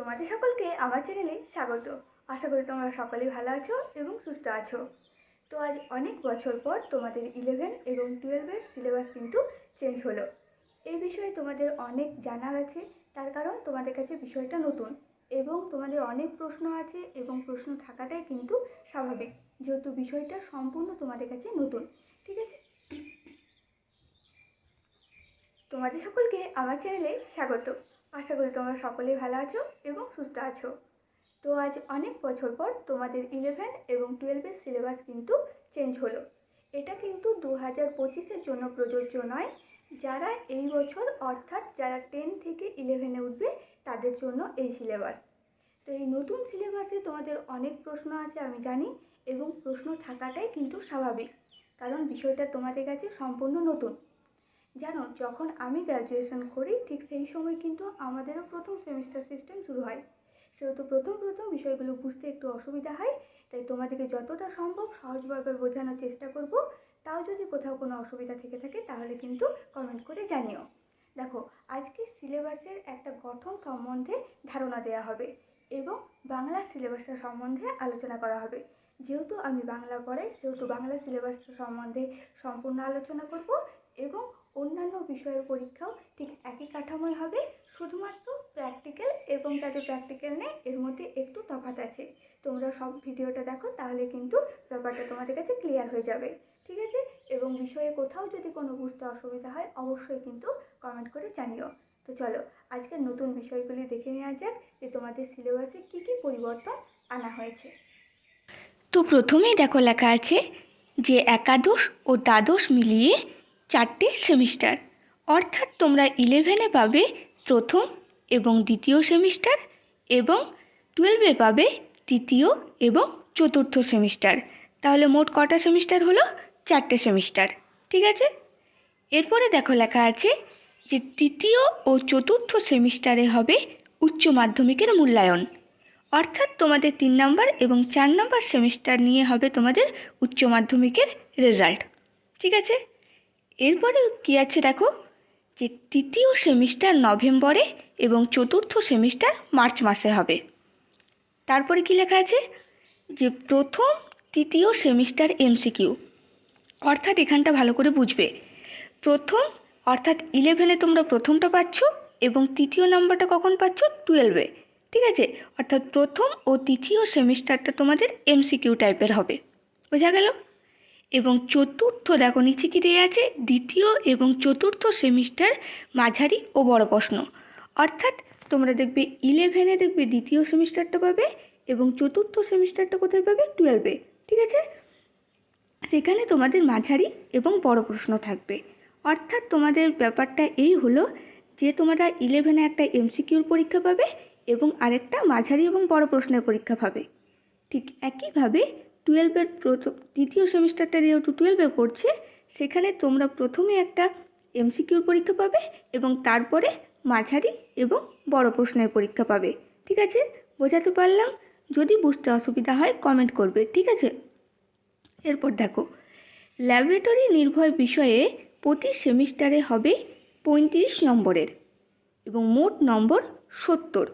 তোমাদের সকলকে আমার চ্যানেলে স্বাগত। আশা করি তোমরা সকলেই ভালো আছো এবং সুস্থ আছো। তো আজ অনেক বছর পর তোমাদের ইলেভেন এবং টুয়েলভের সিলেবাস কিন্তু চেঞ্জ হলো। এই বিষয়ে তোমাদের অনেক জানার আছে, তার কারণ তোমাদের কাছে বিষয়টা নতুন এবং তোমাদের অনেক প্রশ্ন আছে এবং প্রশ্ন থাকাটাই কিন্তু স্বাভাবিক, যেহেতু বিষয়টা সম্পূর্ণ তোমাদের কাছে নতুন। ঠিক আছে? তোমাদের সকলকে আমার চ্যানেলে স্বাগত। আশা করি তোমরা সকলেই ভালো আছো এবং সুস্থ আছো। তো আজ অনেক বছর পর তোমাদের ইলেভেন এবং টুয়েলভের সিলেবাস কিন্তু চেঞ্জ হলো। এটা কিন্তু দু হাজার পঁচিশের জন্য প্রযোজ্য নয়। যারা এই বছর, অর্থাৎ যারা টেন থেকে ইলেভেনে উঠবে, তাদের জন্য এই সিলেবাস তো এই নতুন সিলেবাসে তোমাদের অনেক প্রশ্ন আছে, আমি জানি, এবং প্রশ্ন থাকাটাই কিন্তু স্বাভাবিক। কারণ বিষয়টা তোমাদের কাছে সম্পূর্ণ নতুন। জানো, যখন আমি গ্র্যাজুয়েশন করি, ঠিক সেই সময় কিন্তু আমাদেরও প্রথম সেমিস্টার সিস্টেম শুরু হয়। সেহেতু প্রথম প্রথম বিষয়গুলো বুঝতে একটু অসুবিধা হয়, তাই তোমাদেরকে যতটা সম্ভব সহজভাবে বোঝানোর চেষ্টা করব। তাও যদি কোথাও কোনো অসুবিধা থেকে থাকে, তাহলে কিন্তু কমেন্ট করে জানিও। দেখো, আজকে সিলেবাসের একটা গঠন সম্বন্ধে ধারণা দেওয়া হবে এবং বাংলার সিলেবাসটা সম্বন্ধে আলোচনা করা হবে। যেহেতু আমি বাংলা পড়াই, সেহেতু বাংলা সিলেবাসটা সম্বন্ধে সম্পূর্ণ আলোচনা করব। এবং অন্যান্য বিষয়ের পরীক্ষাও ঠিক একই কাঠামোয় হবে, শুধুমাত্র প্র্যাকটিক্যাল এবং যাদের প্র্যাকটিক্যাল নেই, এর মধ্যে একটু তফাৎ আছে। তোমরা সব ভিডিওটা দেখো, তাহলে কিন্তু ব্যাপারটা তোমাদের কাছে ক্লিয়ার হয়ে যাবে। ঠিক আছে? এবং বিষয়ে কোথাও যদি কোনো বুঝতে অসুবিধা হয়, অবশ্যই কিন্তু কমেন্ট করে জানিও। তো চলো, আজকে নতুন বিষয়গুলি দেখে নেওয়া যাক যে তোমাদের সিলেবাসে কী কী পরিবর্তন আনা হয়েছে। তো প্রথমেই দেখো লেখা আছে যে একাদশ ও দ্বাদশ মিলিয়ে চারটে সেমিস্টার। অর্থাৎ তোমরা ইলেভেনে পাবে প্রথম এবং দ্বিতীয় সেমিস্টার এবং টুয়েলভে পাবে তৃতীয় এবং চতুর্থ সেমিস্টার। তাহলে মোট কটা সেমিস্টার হলো? চারটে সেমিস্টার। ঠিক আছে? এরপরে দেখো লেখা আছে যে তৃতীয় ও চতুর্থ সেমিস্টারে হবে উচ্চ মাধ্যমিকের মূল্যায়ন। অর্থাৎ তোমাদের তিন নম্বর এবং চার নম্বর সেমিস্টার নিয়ে হবে তোমাদের উচ্চ মাধ্যমিকের রেজাল্ট ঠিক আছে? এরপরে কী আছে দেখো? যে তৃতীয় সেমিস্টার নভেম্বরে এবং চতুর্থ সেমিস্টার মার্চ মাসে হবে। তারপরে কি লেখা আছে? যে প্রথম তৃতীয় সেমিস্টার এমসিকিউ। অর্থাৎ এখানটা ভালো করে বুঝবে। প্রথম, অর্থাৎ ইলেভেনে তোমরা প্রথমটা পাচ্ছ এবং তৃতীয় নাম্বারটা কখন পাচ্ছ? টুয়েলভে ঠিক আছে? অর্থাৎ প্রথম ও তৃতীয় সেমিস্টারটা তোমাদের এমসিকিউ টাইপের হবে। বোঝা গেল? এবং চতুর্থ, দেখো নিচে কি দেওয়া আছে? দ্বিতীয় এবং চতুর্থ সেমিস্টার মাঝারি ও বড় প্রশ্ন। অর্থাৎ তোমরা দেখবে ইলেভেনে দেখবে দ্বিতীয় সেমিস্টারটা পাবে এবং চতুর্থ সেমিস্টারটা কোথায় পাবে? টুয়েলভে ঠিক আছে? সেখানে তোমাদের মাঝারি এবং বড় প্রশ্ন থাকবে। অর্থাৎ তোমাদের ব্যাপারটা এই হলো যে তোমরা ইলেভেনে একটা এমসিকিউর পরীক্ষা পাবে এবং আরেকটা মাঝারি এবং বড় প্রশ্নের পরীক্ষা পাবে। ঠিক একইভাবে টুয়েলভের প্রথম, দ্বিতীয় সেমিস্টারটা যেহেতু টুয়েলভে পড়ছে সেখানে তোমরা প্রথমে একটা এমসিকিউর পরীক্ষা পাবে এবং তারপরে মাঝারি এবং বড় প্রশ্নের পরীক্ষা পাবে, ঠিক আছে? বোঝাতে পারলাম? যদি বুঝতে অসুবিধা হয় কমেন্ট করবে, ঠিক আছে? এরপর দেখো ল্যাবরেটরি নির্ভর বিষয়ে প্রতি সেমিস্টারে হবে পঁয়ত্রিশ নম্বরের এবং মোট নম্বর সত্তর,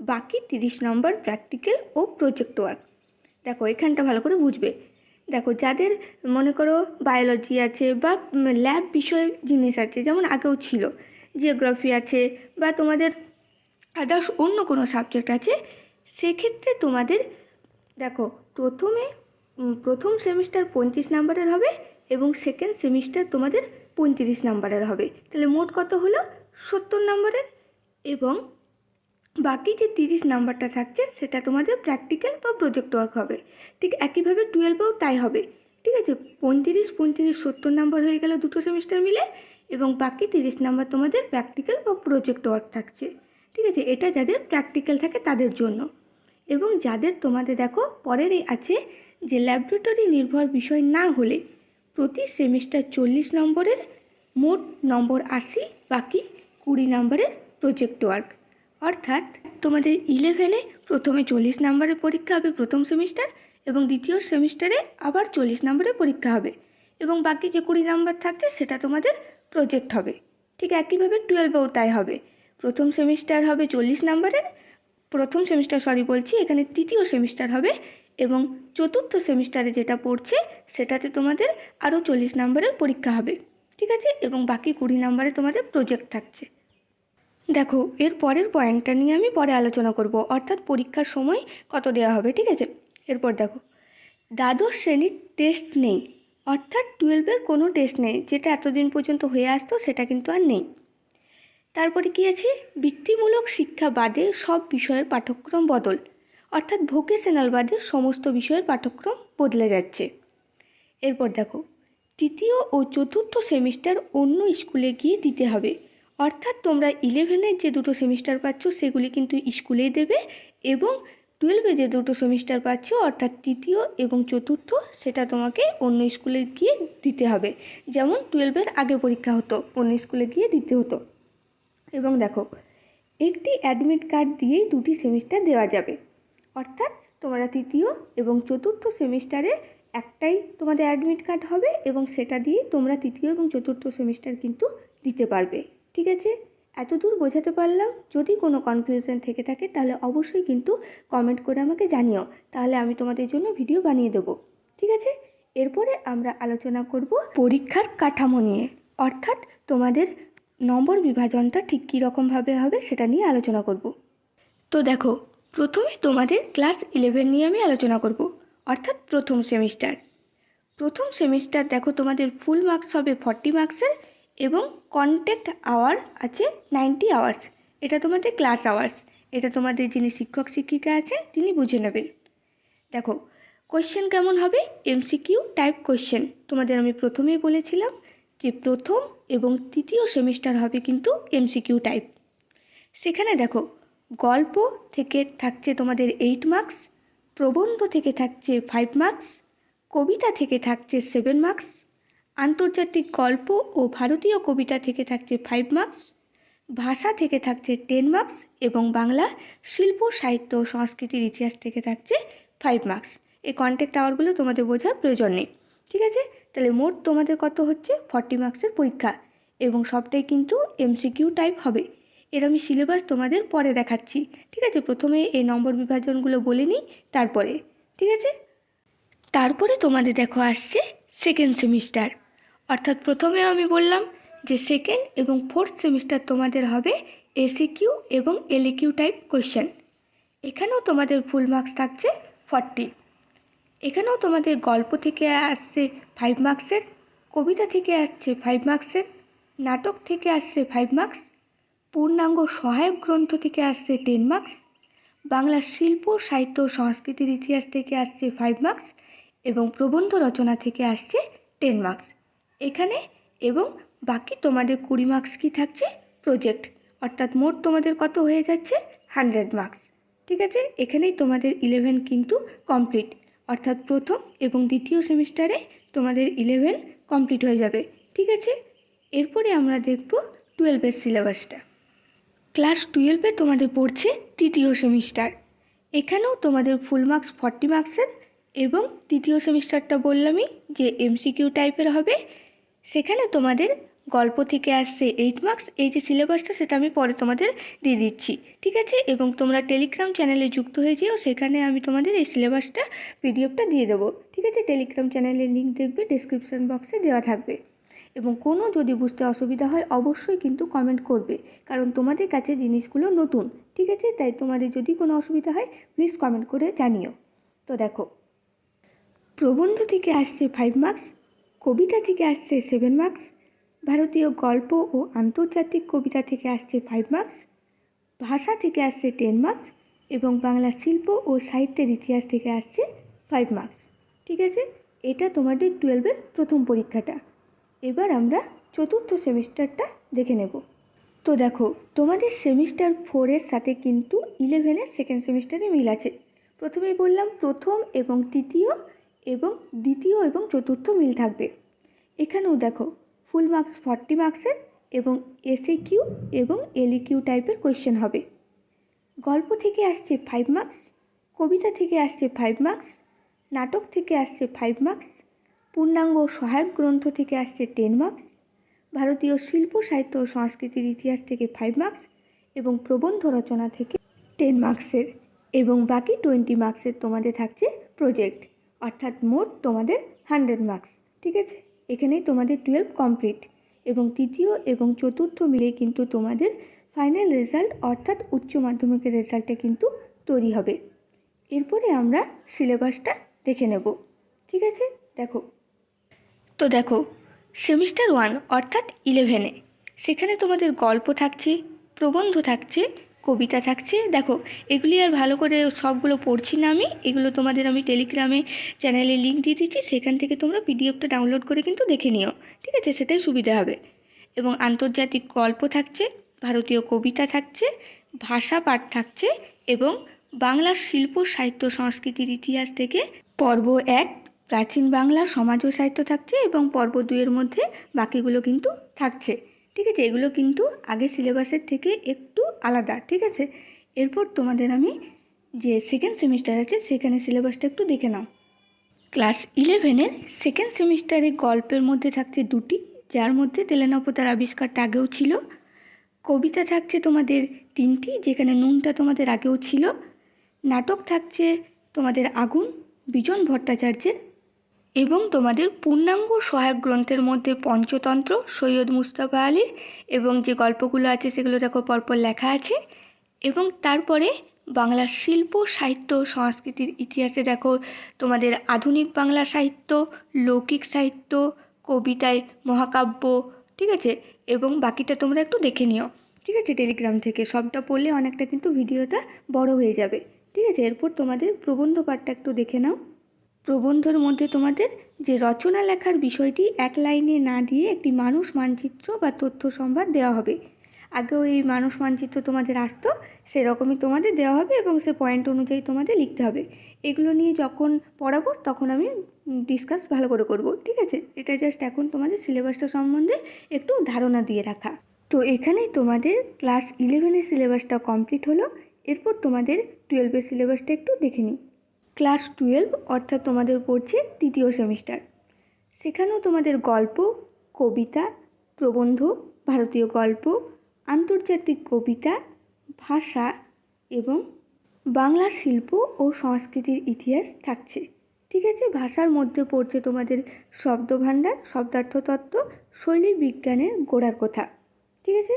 বাকি তিরিশ নম্বর প্র্যাকটিক্যাল ও প্রজেক্ট ওয়ার্ক দেখো, এখানটা ভালো করে বুঝবে। দেখো, যাদের মনে করো বায়োলজি আছে বা ল্যাব বিষয় জিনিস আছে, যেমন আগেও ছিল জিওগ্রাফি আছে বা তোমাদের আদার্স অন্য কোনো সাবজেক্ট আছে, সেক্ষেত্রে তোমাদের দেখো, প্রথমে প্রথম সেমিস্টার পঁয়ত্রিশ নাম্বারের হবে এবং সেকেন্ড সেমিস্টার তোমাদের পঁয়ত্রিশ নাম্বারের হবে। তাহলে মোট কত হলো? সত্তর নম্বরের এবং বাকি যে তিরিশ নাম্বারটা থাকছে, সেটা তোমাদের প্র্যাকটিক্যাল বা প্রজেক্ট ওয়ার্ক হবে। ঠিক একইভাবে টুয়েলভেও তাই হবে। ঠিক আছে? পঁয়ত্রিশ পঁয়ত্রিশ, সত্তর নাম্বার হয়ে গেল দুটো সেমিস্টার মিলে এবং বাকি তিরিশ নাম্বার তোমাদের প্র্যাকটিক্যাল বা প্রজেক্ট ওয়ার্ক থাকছে। ঠিক আছে? এটা যাদের প্র্যাকটিক্যাল থাকে তাদের জন্য। এবং যাদের তোমাদের দেখো পরের এই আছে যে ল্যাবরেটরি নির্ভর বিষয় না হলে প্রতি সেমিস্টার চল্লিশ নম্বরের মোট নম্বর আশি, বাকি কুড়ি নম্বরের প্রজেক্ট ওয়ার্ক অর্থাৎ তোমাদের ইলেভেনে প্রথমে চল্লিশ নম্বরের পরীক্ষা হবে প্রথম সেমিস্টার এবং দ্বিতীয় সেমিস্টারে আবার চল্লিশ নম্বরের পরীক্ষা হবে এবং বাকি যে কুড়ি নম্বর থাকছে সেটা তোমাদের প্রজেক্ট হবে। ঠিক একইভাবে টুয়েলভেও তাই হবে। প্রথম সেমিস্টার হবে চল্লিশ নম্বরের, প্রথম সেমিস্টার সরি বলছি, এখানে তৃতীয় সেমিস্টার হবে এবং চতুর্থ সেমিস্টারে যেটা পড়ছে সেটাতে তোমাদের আরও চল্লিশ নম্বরের পরীক্ষা হবে। ঠিক আছে? এবং বাকি কুড়ি নম্বরে তোমাদের প্রজেক্ট থাকছে। দেখো, এর পরের পয়েন্টটা নিয়ে আমি পরে আলোচনা করব। অর্থাৎ পরীক্ষার সময় কত দেওয়া হবে, ঠিক আছে? এরপর দেখো, দ্বাদশ শ্রেণির টেস্ট নেই। অর্থাৎ টুয়েলভের কোনো টেস্ট নেই। যেটা এতদিন পর্যন্ত হয়ে আসতো, সেটা কিন্তু আর নেই। তারপরে কী আছে? বৃত্তিমূলক শিক্ষা বাদে সব বিষয়ের পাঠ্যক্রম বদল। অর্থাৎ ভোকেশনাল বাদে সমস্ত বিষয়ের পাঠ্যক্রম বদলে যাচ্ছে। এরপর দেখো, তৃতীয় ও চতুর্থ সেমিস্টার অন্য স্কুলে গিয়ে দিতে হবে। অর্থাৎ তোমরা ইলেভেনের যে দুটো সেমিস্টার পাচ্ছ, সেগুলি কিন্তু স্কুলেই দেবে এবং টুয়েলভে যে দুটো সেমিস্টার পাচ্ছ, অর্থাৎ তৃতীয় এবং চতুর্থ, সেটা তোমাকে অন্য স্কুলে গিয়ে দিতে হবে। যেমন টুয়েলভের আগে পরীক্ষা হতো, অন্য স্কুলে গিয়ে দিতে হতো। এবং দেখো, একটি অ্যাডমিট কার্ড দিয়েই দুটি সেমিস্টার দেওয়া যাবে। অর্থাৎ তোমরা তৃতীয় এবং চতুর্থ সেমিস্টারে একটাই তোমাদের অ্যাডমিট কার্ড হবে এবং সেটা দিয়ে তোমরা তৃতীয় এবং চতুর্থ সেমিস্টার কিন্তু দিতে পারবে। ঠিক আছে? এত দূর বোঝাতে পারলাম, যদি কোনো কনফিউশন থেকে থাকে তাহলে অবশ্যই কিন্তু কমেন্ট করে আমাকে জানিও। তাহলে আমি তোমাদের জন্য ভিডিও বানিয়ে দেবো। ঠিক আছে? এরপরে আমরা আলোচনা করব পরীক্ষার কাঠামো নিয়ে। অর্থাৎ তোমাদের নম্বর বিভাজনটা ঠিক কী রকমভাবে হবে সেটা নিয়ে আলোচনা করব। তো দেখো, প্রথমে তোমাদের ক্লাস ইলেভেন নিয়ে আমি আলোচনা করব। অর্থাৎ প্রথম সেমিস্টার প্রথম সেমিস্টার দেখো তোমাদের ফুল মার্কস হবে ফর্টি মার্কসের এবং কন্ট্যাক্ট আওয়ার আছে নাইনটি আওয়ার্স এটা তোমাদের ক্লাস আওয়ার্স এটা তোমাদের যিনি শিক্ষক, শিক্ষিকা আছেন, তিনি বুঝে নেবেন। দেখো কোয়েশ্চেন কেমন হবে? এমসিকিউ টাইপ কোয়েশ্চেন তোমাদের আমি প্রথমেই বলেছিলাম যে প্রথম এবং তৃতীয় সেমিস্টার হবে কিন্তু এমসিকিউ টাইপ সেখানে দেখো, গল্প থেকে থাকছে তোমাদের এইট মার্কস প্রবন্ধ থেকে থাকছে ফাইভ মার্কস কবিতা থেকে থাকছে সেভেন মার্কস আন্তর্জাতিক গল্প ও ভারতীয় কবিতা থেকে থাকছে ফাইভ মার্কস ভাষা থেকে থাকছে টেন মার্কস এবং বাংলা শিল্প, সাহিত্য ও সংস্কৃতির ইতিহাস থেকে থাকছে ফাইভ মার্কস এই কন্ট্যাক্ট আওয়ারগুলো তোমাদের বোঝার প্রয়োজন নেই, ঠিক আছে? তাহলে মোট তোমাদের কত হচ্ছে? ফর্টি মার্কসের পরীক্ষা এবং সবটাই কিন্তু এমসিকিউ টাইপ হবে। এর আমি সিলেবাস তোমাদের পরে দেখাচ্ছি, ঠিক আছে? প্রথমে এই নম্বর বিভাজনগুলো বলে নিই, তারপরে, ঠিক আছে? তারপরে তোমাদের দেখো আসছে সেকেন্ড সেমিস্টার অর্থাৎ প্রথমে আমি বললাম যে সেকেন্ড এবং ফোর্থ সেমিস্টার তোমাদের হবে এসিকিউ এবং এলইকিউ টাইপ কোয়েশ্চেন এখানেও তোমাদের ফুল মার্কস থাকছে ফর্টি এখানেও তোমাদের গল্প থেকে আসছে ফাইভ মার্কসের কবিতা থেকে আসছে ফাইভ মার্কসের নাটক থেকে আসছে ফাইভ মার্কস পূর্ণাঙ্গ সহায়ক গ্রন্থ থেকে আসছে টেন মার্কস বাংলা শিল্প, সাহিত্য, সংস্কৃতির ইতিহাস থেকে আসছে ফাইভ মার্কস এবং প্রবন্ধ রচনা থেকে আসছে টেন মার্কস এখানে এবং বাকি তোমাদের কুড়ি মার্কস কি থাকছে? প্রজেক্ট অর্থাৎ মোট তোমাদের কত হয়ে যাচ্ছে? হান্ড্রেড মার্কস ঠিক আছে? এখানেই তোমাদের ইলেভেন কিন্তু কমপ্লিট অর্থাৎ প্রথম এবং দ্বিতীয় সেমিস্টারে তোমাদের ইলেভেন কমপ্লিট হয়ে যাবে। ঠিক আছে? এরপরে আমরা দেখব টুয়েলভের সিলেবাসটা ক্লাস টুয়েলভে তোমাদের পড়ছে তৃতীয় সেমিস্টার এখানেও তোমাদের ফুল মার্কস ফর্টি মার্কসের এবং তৃতীয় সেমিস্টারটা বললামই যে এমসিকিউ টাইপের হবে। সেখানে তোমাদের গল্প থেকে আসছে এইট মার্কস এই যে সিলেবাসটা সেটা আমি পরে তোমাদের দিয়ে দিচ্ছি, ঠিক আছে? এবং তোমরা টেলিগ্রাম চ্যানেলে যুক্ত হয়ে যেও, সেখানে আমি তোমাদের এই সিলেবাসটা পিডিএফটা দিয়ে দেবো, ঠিক আছে? টেলিগ্রাম চ্যানেলের লিঙ্ক দেখবে ডিসক্রিপশন বক্সে দেওয়া থাকবে। এবং কোনো যদি বুঝতে অসুবিধা হয়, অবশ্যই কিন্তু কমেন্ট করবে, কারণ তোমাদের কাছে জিনিসগুলো নতুন, ঠিক আছে? তাই তোমাদের যদি কোনো অসুবিধা হয় প্লিজ কমেন্ট করে জানিও। তো দেখো, প্রবন্ধ থেকে আসছে ফাইভ মার্কস কবিতা থেকে আসছে সেভেন মার্কস ভারতীয় গল্প ও আন্তর্জাতিক কবিতা থেকে আসছে ফাইভ মার্কস ভাষা থেকে আসছে টেন মার্কস এবং বাংলা শিল্প ও সাহিত্যের ইতিহাস থেকে আসছে ফাইভ মার্কস ঠিক আছে? এটা তোমাদের টুয়েলভের প্রথম পরীক্ষাটা। এবার আমরা চতুর্থ সেমিস্টারটা দেখে নেব। তো দেখো, তোমাদের সেমিস্টার ফোরের সাথে কিন্তু ইলেভেনের সেকেন্ড সেমিস্টারে মিল আছে। প্রথমেই বললাম প্রথম এবং তৃতীয় এবং দ্বিতীয় এবং চতুর্থ মিল থাকবে। এখানেও দেখো ফুল মার্কস ফর্টি মার্কসের এবং এসএ কিউ এবং এলই কিউ টাইপের কোয়েশ্চেন হবে। গল্প থেকে আসছে ফাইভ মার্কস কবিতা থেকে আসছে ফাইভ মার্কস নাটক থেকে আসছে ফাইভ মার্কস পূর্ণাঙ্গ সহায়ক গ্রন্থ থেকে আসছে টেন মার্কস ভারতীয় শিল্প, সাহিত্য ও সংস্কৃতির ইতিহাস থেকে ফাইভ মার্কস এবং প্রবন্ধ রচনা থেকে টেন মার্কসের এবং বাকি টোয়েন্টি মার্কসের তোমাদের থাকছে প্রজেক্ট অর্থাৎ মোট তোমাদের হান্ড্রেড মার্কস, ঠিক আছে? এখানেই তোমাদের টুয়েলভ কমপ্লিট। এবং তৃতীয় এবং চতুর্থ মিলেই কিন্তু তোমাদের ফাইনাল রেজাল্ট, অর্থাৎ উচ্চ মাধ্যমিকের রেজাল্টটা কিন্তু তৈরি হবে। এরপরে আমরা সিলেবাসটা দেখে নেব, ঠিক আছে? দেখো। তো দেখো, সেমিস্টার ওয়ান, অর্থাৎ ইলেভেনে, সেখানে তোমাদের গল্প থাকছে, প্রবন্ধ থাকছে কবিতা থাকছে। দেখো, এগুলি আর ভালো করে সবগুলো পড়ছি না আমি। এগুলো তোমাদের আমি টেলিগ্রামে চ্যানেলে লিঙ্ক দিয়ে দিচ্ছি। সেখান থেকে তোমরা পিডিএফটা ডাউনলোড করে কিন্তু দেখে নিও। ঠিক আছে? সেটাই সুবিধা হবে। এবং আন্তর্জাতিক গল্প থাকছে, ভারতীয় কবিতা থাকছে, ভাষা পাঠ থাকছে এবং বাংলার শিল্প, সাহিত্য, সংস্কৃতির ইতিহাস থেকে পর্ব এক, প্রাচীন বাংলা, সমাজ ও সাহিত্য থাকছে এবং পর্ব দুইয়ের মধ্যে বাকিগুলো কিন্তু থাকছে। ঠিক আছে? এগুলো কিন্তু আগে সিলেবাসের থেকে একটু আলাদা, ঠিক আছে? এরপর তোমাদের আমি যে সেকেন্ড সেমিস্টার আছে, সেখানে সিলেবাসটা একটু দেখে নাও। ক্লাস ইলেভেনের সেকেন্ড সেমিস্টারে গল্পের মধ্যে থাকছে দুটি, যার মধ্যে তেলেনাপতার আবিষ্কারটা আগেও ছিল। কবিতা থাকছে তোমাদের তিনটি, যেখানে নুনটা তোমাদের আগেও ছিল। নাটক থাকছে তোমাদের আগুন, বিজন ভট্টাচার্যের। এবং তোমাদের পূর্ণাঙ্গ সহায়ক গ্রন্থের মধ্যে পঞ্চতন্ত্র, সৈয়দ মুস্তাফা আলীর এবং যে গল্পগুলো আছে সেগুলো দেখো পরপর লেখা আছে। এবং তারপরে বাংলার শিল্প, সাহিত্য, সংস্কৃতির ইতিহাসে দেখো তোমাদের আধুনিক বাংলা সাহিত্য, লৌকিক সাহিত্য, কবিতায় মহাকাব্য, ঠিক আছে? এবং বাকিটা তোমরা একটু দেখে নিও, ঠিক আছে? টেলিগ্রাম থেকে সবটা পড়লে অনেকটা কিন্তু ভিডিওটা বড় হয়ে যাবে, ঠিক আছে? এরপর তোমাদের প্রবন্ধ পাঠটা একটু দেখে নাও। প্রবন্ধের মধ্যে তোমাদের যে রচনা লেখার বিষয়টি এক লাইনে না দিয়ে একটি মানুষ মানচিত্র বা তথ্য সম্ভার দেওয়া হবে। আগেও এই মানুষ মানচিত্র তোমাদের আসতো, সেরকমই তোমাদের দেওয়া হবে এবং সে পয়েন্ট অনুযায়ী তোমাদের লিখতে হবে। এগুলো নিয়ে যখন পড়াবো, তখন আমি ডিসকাস ভালো করে করব, ঠিক আছে? এটা জাস্ট এখন তোমাদের সিলেবাসটা সম্বন্ধে একটু ধারণা দিয়ে রাখা। তো এখানেই তোমাদের ক্লাস ইলেভেনের সিলেবাসটা কমপ্লিট হলো, এরপর তোমাদের টুয়েলভের সিলেবাসটা একটু দেখে নিই। ক্লাস টুয়েলভ, অর্থাৎ তোমাদের পড়ছে তৃতীয় সেমিস্টার। সেখানেও তোমাদের গল্প, কবিতা, প্রবন্ধ, ভারতীয় গল্প, আন্তর্জাতিক কবিতা, ভাষা এবং বাংলা শিল্প ও সংস্কৃতির ইতিহাস থাকছে। ঠিক আছে? ভাষার মধ্যে পড়ছে তোমাদের শব্দভাণ্ডার, শব্দার্থতত্ত্ব, শৈলী বিজ্ঞানের গোড়ার কথা। ঠিক আছে?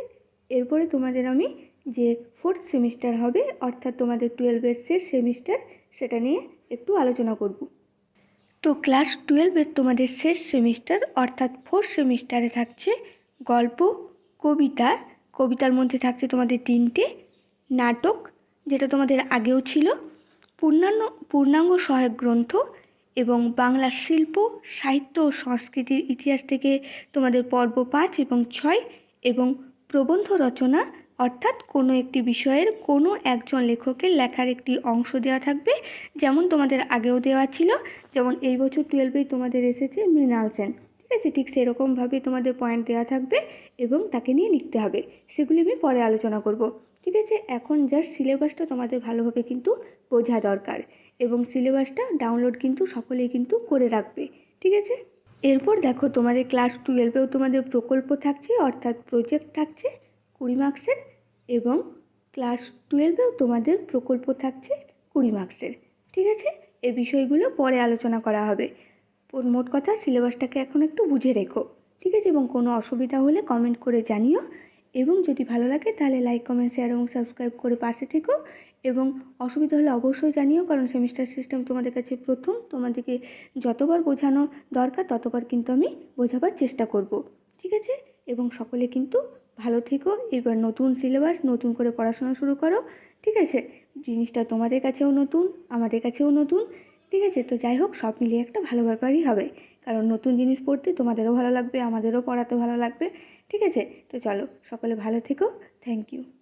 এরপরে তোমাদের আমি যে ফোর্থ সেমিস্টার হবে, অর্থাৎ তোমাদের টুয়েলভের শেষ সেমিস্টার সেটা নিয়ে একটু আলোচনা করব। তো ক্লাস টুয়েলভের তোমাদের শেষ সেমিস্টার অর্থাৎ ফোর্থ সেমিস্টারে থাকছে গল্প, কবিতা। কবিতার মধ্যে থাকছে তোমাদের তিনটে। নাটক, যেটা তোমাদের আগেও ছিল। পূর্ণাঙ্গ পূর্ণাঙ্গ সহায়ক গ্রন্থ এবং বাংলা শিল্প, সাহিত্য ও সংস্কৃতির ইতিহাস থেকে তোমাদের পর্ব পাঁচ এবং ছয় এবং প্রবন্ধ রচনা অর্থাৎ কোনো একটি বিষয়ের কোনো একজন লেখকের লেখার একটি অংশ দেওয়া থাকবে, যেমন তোমাদের আগেও দেওয়া ছিল, যেমন এই বছর টুয়েলভেই তোমাদের এসেছে মৃণাল সেন। ঠিক আছে? ঠিক সেরকমভাবে তোমাদের পয়েন্ট দেওয়া থাকবে এবং তাকে নিয়ে লিখতে হবে। সেগুলি আমি পরে আলোচনা করব। ঠিক আছে? এখন জাস্ট সিলেবাসটা তোমাদের ভালোভাবে কিন্তু বোঝা দরকার এবং সিলেবাসটা ডাউনলোড কিন্তু সকলেই কিন্তু করে রাখবে। ঠিক আছে? এরপর দেখো তোমাদের ক্লাস টুয়েলভেও তোমাদের প্রকল্প থাকছে, অর্থাৎ প্রজেক্ট থাকছে, কুড়ি মার্কসের এবং ক্লাস টুয়েলভেও তোমাদের প্রকল্প থাকছে কুড়ি মার্কসের ঠিক আছে? এই বিষয়গুলো পরে আলোচনা করা হবে। মোট কথা সিলেবাসটাকে এখন একটু বুঝে রেখো, ঠিক আছে? এবং কোনো অসুবিধা হলে কমেন্ট করে জানিও। এবং যদি ভালো লাগে তাহলে লাইক কমেন্ট শেয়ার এবং সাবস্ক্রাইব করে পাশে থেকো। এবং অসুবিধা হলে অবশ্যই জানিও, কারণ সেমিস্টার সিস্টেম তোমাদের কাছে প্রথম। তোমাদেরকে যতবার বোঝানো দরকার, ততবার কিন্তু আমি বোঝাবার চেষ্টা করব, ঠিক আছে? এবং সকলে কিন্তু ভালো থেকো, এবার নতুন সিলেবাস নতুন করে পড়াশোনা শুরু করো, ঠিক আছে? জিনিসটা তোমাদের কাছেও নতুন, আমাদের কাছেও নতুন, ঠিক আছে? তো যাই হোক, সব মিলিয়ে একটা ভালো ব্যাপারই হবে। কারণ নতুন জিনিস পড়তে তোমাদেরও ভালো লাগবে, আমাদেরও পড়াতে ভালো লাগবে, ঠিক আছে? তো চলো, সকলে ভালো থেকো থ্যাংক ইউ